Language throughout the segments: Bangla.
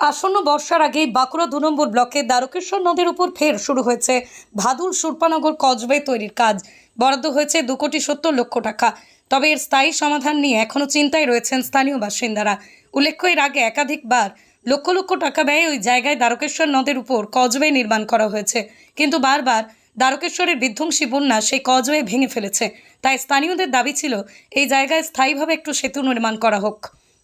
আসন্ন বর্ষার আগেই বাঁকুড়া দু নম্বর ব্লকে দ্বারকেশ্বর নদীর উপর ফের শুরু হয়েছে ভাদুল সুরপানগর কজওয়ে তৈরির কাজ। বরাদ্দ হয়েছে দু কোটি সত্তর লক্ষ টাকা। তবে এর স্থায়ী সমাধান নিয়ে এখনও চিন্তায় রয়েছেন স্থানীয় বাসিন্দারা। উল্লেখ্য, এর আগে একাধিকবার লক্ষ লক্ষ টাকা ব্যয়ে ওই জায়গায় দ্বারকেশ্বর নদের উপর কজওয়ে নির্মাণ করা হয়েছে। কিন্তু বারবার দ্বারকেশ্বরের বিধ্বংসী বন্যা সেই কজওয়ে ভেঙে ফেলেছে। তাই স্থানীয়দের দাবি ছিল, এই জায়গায় স্থায়ীভাবে একটু সেতু নির্মাণ করা হোক।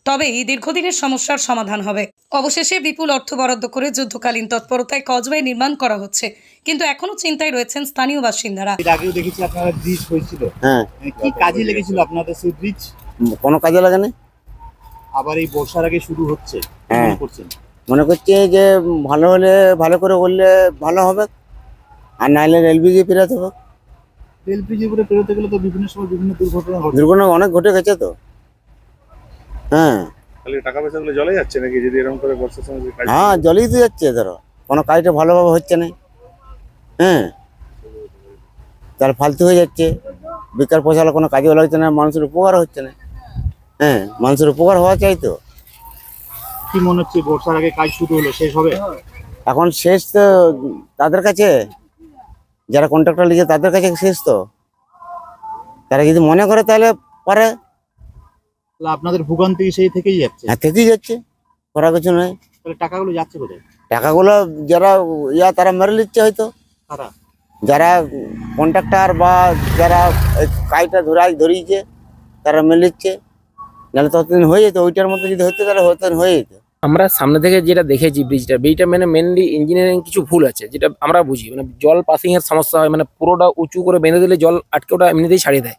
তবে এই দীর্ঘদিনের সমস্যার সমাধান হবে। অবশেষে বিপুল অর্থ বরাদ্দ করে যুদ্ধকালীন তৎপরতায় কজওয়ে নির্মাণ করা হচ্ছে। কিন্তু এখনও চিন্তায় রয়েছেন স্থানীয় বাসিন্দারা। আগেও দেখেছি আপনারা ব্রিজ হয়েছিল। হ্যাঁ। কি কাজে লেগেছিল আপনাদের সেই ব্রিজ? কোনো কাজে লাগে না আবার এই বর্ষার আগে শুরু হচ্ছে। হ্যাঁ। মনে করছেন? মনে করছে যে ভালো হলে ভালো করে করলে ভালো হবে। আর নাহলে রেলবিজি ফেরাতে হবে। ব্রিজের উপরে পেরোতে গেলে তো বিভিন্ন সময় বিভিন্ন দুর্ঘটনা ঘটে। দুর্ঘটনা অনেক ঘটে গেছে তো। হ্যাঁ। তাহলে টাকা পয়সাগুলো জলে যাচ্ছে নাকি? যদি এরকম করে বর্ষার সময় কাজ হ্যাঁ জলেই তো যাচ্ছে ধরো। কোনো কাজটা ভালোভাবে হচ্ছে না। হ্যাঁ। তাহলে ফালতু হয়ে যাচ্ছে। বেকার পয়সা হলে কোনো কাজে লাগছে না মানুষের উপকার হচ্ছে না। হ্যাঁ মানুষের উপকার হওয়া চাই তো। কি মনে হচ্ছে বর্ষার আগে কাজ শুরু হলো শেষ হবে? এখন শেষ তো তাদের কাছে। যারা কন্ট্রাক্টর লিখে তাদের কাছে শেষ তো। তারা যদি মনে করে তাহলে পারে। তাহলে আপনাদের ভোগান্তি সেই থেকেই যাচ্ছে। হ্যাঁ থেকেই যাচ্ছে। করা কিছু নয় তাহলে টাকাগুলো যাচ্ছে কোথায়? টাকাগুলো যারা ইয়া তারা মেরে নিচ্ছে হয়তো। তারা যারা কন্ট্রাক্টর বা যারা কাজটা ধরাই ধরিয়েছে তারা মেরে নিচ্ছে। নাহলে ততদিন হয়ে যেত ওইটার মধ্যে যদি হতো তাহলে হতো হয়ে যেত। আমরা সামনে থেকে যেটা দেখেছি ব্রিজটা ব্রিজটা মানে মেনলি ইঞ্জিনিয়ারিং কিছু ভুল আছে যেটা আমরা বুঝি। মানে জল পাসিংয়ের সমস্যা হয় মানে পুরোটা উঁচু করে বেঁধে দিলে জল আটকে ওটা এমনিতেই ছাড়িয়ে দেয়।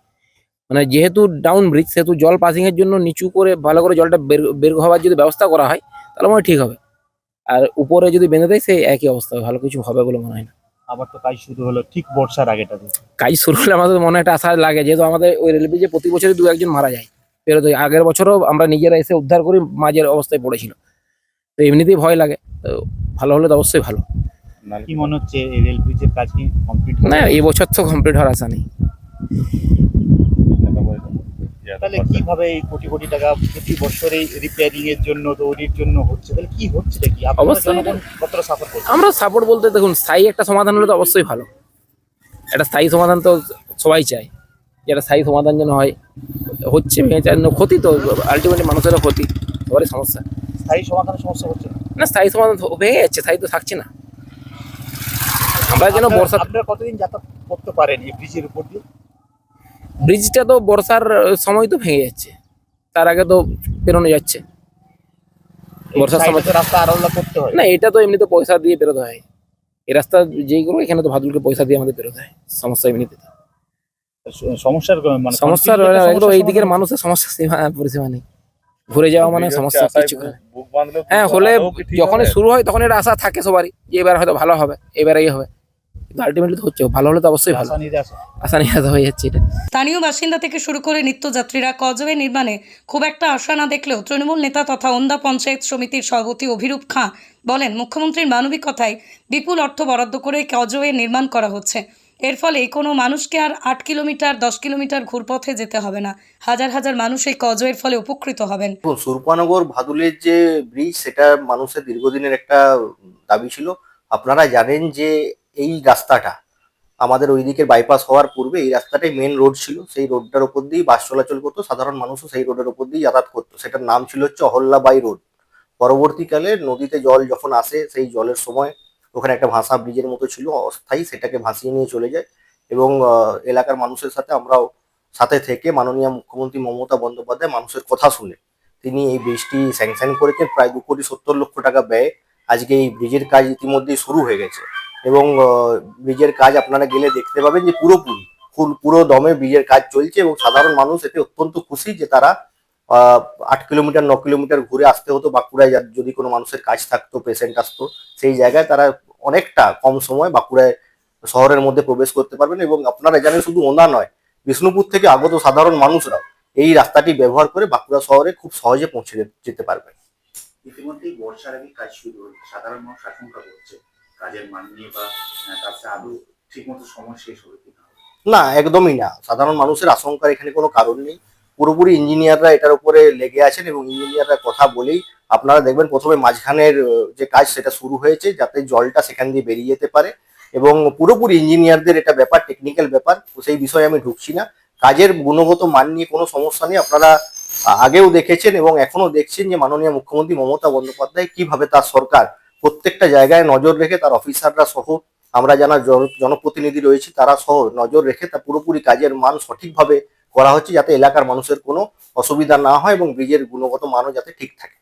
মানে যেহেতু ডাউন ব্রিজ সেহেতু জল পাসিং এর জন্য নিচু করে ভালো করে জলটা বের বের হওয়ার যদি ব্যবস্থা করা হয় তাহলে মনে ঠিক হবে। আর উপরে যদি বেঁধে দেয় সেই একই অবস্থা হবে, ভালো কিছু হবে বলে মনে হয় না। আবার তো কাজ শুরু হলো ঠিক বর্ষার আগেটাতে কাজ শুরু হলে আমাদের মনে একটা আশা লাগে যেহেতু আমাদের ওই রেল ব্রিজে প্রতি বছরই দু একজন মারা যায়। বেরোতে আগের বছরও আমরা নিজেরা এসে উদ্ধার করি মাঝের অবস্থায় পড়েছিল। তো এমনিতেই ভয় লাগে তো ভালো হলে তো অবশ্যই ভালো। কি মনে হচ্ছে এই রেল ব্রিজের কাজ কি কমপ্লিট না এই বছর তো কমপ্লিট হওয়ার আশা নেই। তাহলে কীভাবে এই কোটি কোটি টাকা প্রতি বছর এই রিপেয়ারিং এর জন্য তৈরির জন্য হচ্ছে? তাহলে কি হচ্ছে? কি আপনারা অবশ্যই। কতটা সাপোর্ট করছে? আমরা সাপোর্ট বলতে দেখুন স্থায়ী একটা সমাধান হলে তো অবশ্যই ভালো। একটা স্থায়ী সমাধান তো সবাই চায়। যেটা স্থায়ী সমাধান যেন হয় হচ্ছে যায়, ক্ষতি তো আলটিমেটলি মানুষেরও ক্ষতি সবারই সমস্যা। স্থায়ী সমাধানের সমস্যা হচ্ছে না? স্থায়ী সমাধান তো ভেঙে যাচ্ছে স্থায়ী তো থাকছে না। আমরা যেন বর্ষা আপনারা কতদিন যাতায়াত করতে পারেন এই ব্রিজের উপর দিয়ে? ব্রিজটা তো বর্ষার সময় তো ভেঙে যাচ্ছে। তার আগে তো পেরোনো যাচ্ছে। বর্ষার সময় তো রাস্তা আরোলা করতে হয়। না এটা তো এমনিতে পয়সা দিয়ে বেরোতে হয়। এই রাস্তা যেই করব এখানে তো ভাদুলকে পয়সা দিয়ে আমাদের বেরোতে হয়। সমস্যা এমনিতে। সমস্যার মানে সমস্যার একদম এই দিকের মানুষের সমস্যা সীমা পরিসীমা নেই। ঘুরে যাওয়া মানে সমস্যা কিছু হ্যাঁ হলে যখনই শুরু হয় তখন এটা আশা থাকে সবারই যে এবার হয়তো ভালো হবে এবার এই হবে। কিন্তু আলটিমেটলি তো হচ্ছে ভালো হলে তো অবশ্যই ভালো। আশা। নিরাশা হয়ে যাচ্ছে এটা। স্থানীয় বাসিন্দা থেকে শুরু করে নিত্যযাত্রীরা কজওয়ে নির্মাণে খুব একটা আশা না দেখলেও তৃণমূল নেতা তথা ওন্দা পঞ্চায়েত সমিতির সভাপতি অভিরূপ খাঁ বলেন মুখ্যমন্ত্রীর মানবিকতায় বিপুল অর্থ বরাদ্দ করে কজওয়ে নির্মাণ করা হচ্ছে। এর ফলে কোনো মানুষকে আর আট কিলোমিটার দশ কিলোমিটার ঘুরপথে যেতে হবে না। হাজার হাজার মানুষ এই কজওয়ের ফলে উপকৃত হবেন। সুরপানগর ভাদুলের যে ব্রিজ সেটা মানুষের দীর্ঘদিনের একটা দাবি ছিল। আপনারা জানেন যে এই রাস্তাটা, আমাদের ওই দিকের বাইপাস হওয়ার পূর্বে এই রাস্তাটাই মেন রোড ছিল। সেই রোডটার উপর দিয়েই বাস চলাচল করতো। সাধারণ মানুষও সেই রোডের উপর দিয়ে যাতায়াত করতো। সেটার নাম ছিল হচ্ছে অহল্যাবাই রোড পরবর্তীকালে নদীতে জল যখন আসে, সেই জলের সময় ওখানে একটা ভাষা ব্রিজের মতো ছিল, অস্থায়ী সেটাকে ভাসিয়ে নিয়ে চলে যায়। এবং এলাকার মানুষের সাথে আমরাও সাথে থেকে মাননীয় মুখ্যমন্ত্রী মমতা বন্দ্যোপাধ্যায় মানুষের কথা শুনে তিনি এই ব্রিজটি স্যাংশন করেছেন। প্রায় দু কোটি সত্তর লক্ষ টাকা ব্যয় আজকে এই ব্রিজের কাজ ইতিমধ্যেই শুরু হয়ে গেছে। এবং ব্রিজের কাজ আপনারা গেলে দেখতে পাবেন যে পুরোপুরি ফুল, পুরো দমে ব্রিজের কাজ চলছে এবং সাধারণ মানুষ এতে অত্যন্ত খুশি যে তারা আট কিলোমিটার, ন কিলোমিটার ঘুরে আসতে হতো বাঁকুড়ায় যদি কোনো মানুষের কাজ থাকতো পেশেন্ট আসতো, সেই জায়গায় তারা অনেকটা কম সময় বাঁকুড়ায় শহরের মধ্যে প্রবেশ করতে পারবেন এবং আপনারা জানেন শুধু ওনা নয়, বিষ্ণুপুর থেকে আগত সাধারণ মানুষরা এই রাস্তাটি ব্যবহার করে বাঁকুড়া শহরে খুব সহজে পৌঁছে যেতে পারবেন। ইতিমধ্যেই বর্ষার আগে কাজ শুরু হয়েছে, সাধারণ মানুষ আশঙ্কা করছে। কাজের মান নিয়ে বা কাজটা আদৌ ঠিক মতো সময় শেষ হবে না, একদমই না। সাধারণ মানুষের আশঙ্কার এখানে কোনো কারণ নেই। পুরোপুরি ইঞ্জিনিয়াররা এটার উপরে লেগে আছেন এবং ইঞ্জিনিয়াররা কথা বলেই আপনারা দেখবেন প্রথমে মাঝখানের যে কাজ সেটা শুরু হয়েছে যাতে জলটা সেখান দিয়ে বেরিয়ে যেতে পারে এবং পুরোপুরি ইঞ্জিনিয়ারদের এটা ব্যাপার টেকনিক্যাল ব্যাপার সেই বিষয়ে আমি ঢুকছি না। কাজের গুণগত মান নিয়ে কোনো সমস্যা নেই। আপনারা আগেও দেখেছেন এবং এখনও দেখছেন যে মাননীয় মুখ্যমন্ত্রী মমতা বন্দ্যোপাধ্যায় কীভাবে তার সরকার প্রত্যেকটা জায়গায় নজর রেখে তার অফিসাররা সহ আমরা যারা জন- জনপ্রতিনিধি রয়েছে তারা সহ নজর রেখে তা পুরোপুরি কাজের মান সঠিকভাবে করা হচ্ছে যাতে এলাকার মানুষের কোনো অসুবিধা না হয় এবং ব্রিজের গুণগত মানও যাতে ঠিক থাকে।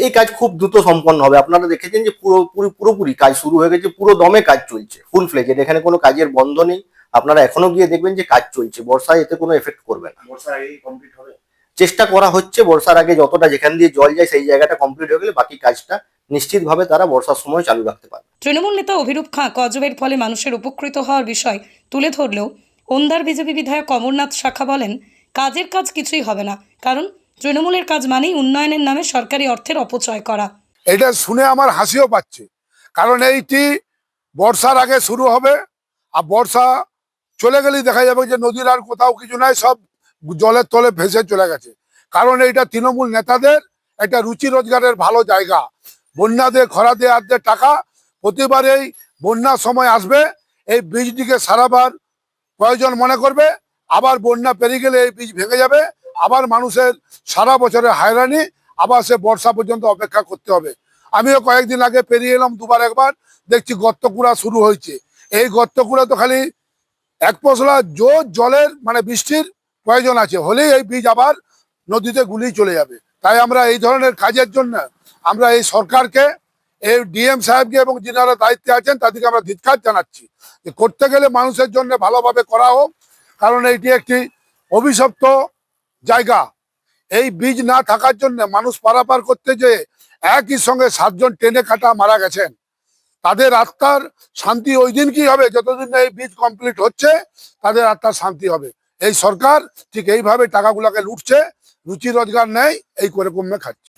এই কাজ খুব দ্রুত সম্পন্ন হবে। আপনারা দেখেছেন যে পুরো পুরো- পুরোপুরি কাজ শুরু হয়ে গেছে পুরো দমে কাজ চলছে ফুল ফ্লেজেড এখানে কোনো কাজের বন্ধ নেই। আপনারা এখনও গিয়ে দেখবেন যে কাজ চলছে। বর্ষায় এতে কোনো এফেক্ট করবে না। আগেই কমপ্লিট হবে চেষ্টা করা হচ্ছে বর্ষার আগে যতটা যেখান দিয়ে জল যায় সেই জায়গাটা কমপ্লিট হয়ে গেলে বাকি কাজটা নিশ্চিতভাবে তারা বর্ষার সময় চালু রাখতে পারবে। তৃণমূল নেতা অভিরূপ খাঁ কজবের ফলে মানুষের উপকৃত হওয়ার বিষয় তুলে ধরলেও ওন্দার বিজেপি বিধায়ক অমরনাথ শাখা বলেন কাজের কাজ কিছুই হবে না কারণ তৃণমূলের কাজ মানেই উন্নয়নের নামে সরকারি অর্থের অপচয় করা। এটা শুনে আমার হাসিও পাচ্ছে কারণ এইটি বর্ষার আগে শুরু হবে আর বর্ষা চলে গেলেই দেখা যাবে যে নদীর আর কোথাও কিছু নাই সব জলের তলে ভেসে চলে গেছে। কারণ এইটা তৃণমূল নেতাদের একটা রুচি রোজগারের ভালো জায়গা। বন্যা দিয়ে, খরা দিয়ে, আর দিয়ে টাকা প্রতিবারেই বন্যার সময় আসবে, এই বীজটিকে সারাবার প্রয়োজন মনে করবে, আবার বন্যা পেরিয়ে গেলে এই বীজ ভেঙে যাবে, আবার মানুষের সারা বছরের হয়রানি, আবার সে বর্ষা পর্যন্ত অপেক্ষা করতে হবে। আমিও কয়েকদিন আগে পেরিয়ে এলাম, দুবার একবার দেখছি গর্ত কুড়া শুরু হয়েছে। এই গর্ত কুড়া তো খালি এক পশলা জোর জলের মানে বৃষ্টির প্রয়োজন আছে? হলেই এই বীজ আবার নদীতে গুলিয়ে চলে যাবে। তাই আমরা এই ধরনের কাজের জন্য আমরা এই সরকারকে, এই ডিএম সাহেবকে এবং যিনারা দায়িত্বে আছেন, তাদেরকে আমরা ধিৎকার জানাচ্ছি যে করতে গেলে মানুষের জন্য ভালোভাবে করা হোক, কারণ এটি একটি অভিশপ্ত জায়গা। এই বীজ না থাকার জন্য মানুষ পারাপার করতে যে একই সঙ্গে সাতজন টেনে কাটা মারা গেছেন। তাদের আত্মার শান্তি ওই দিন কি হবে? যতদিন না এই বীজ কমপ্লিট হচ্ছে, তাদের আত্মার শান্তি হবে। এই সরকার ঠিক এইভাবে টাকাগুলোকে লুটছে রুচি রোজগার নেই এই করে কমে খাচ্ছে।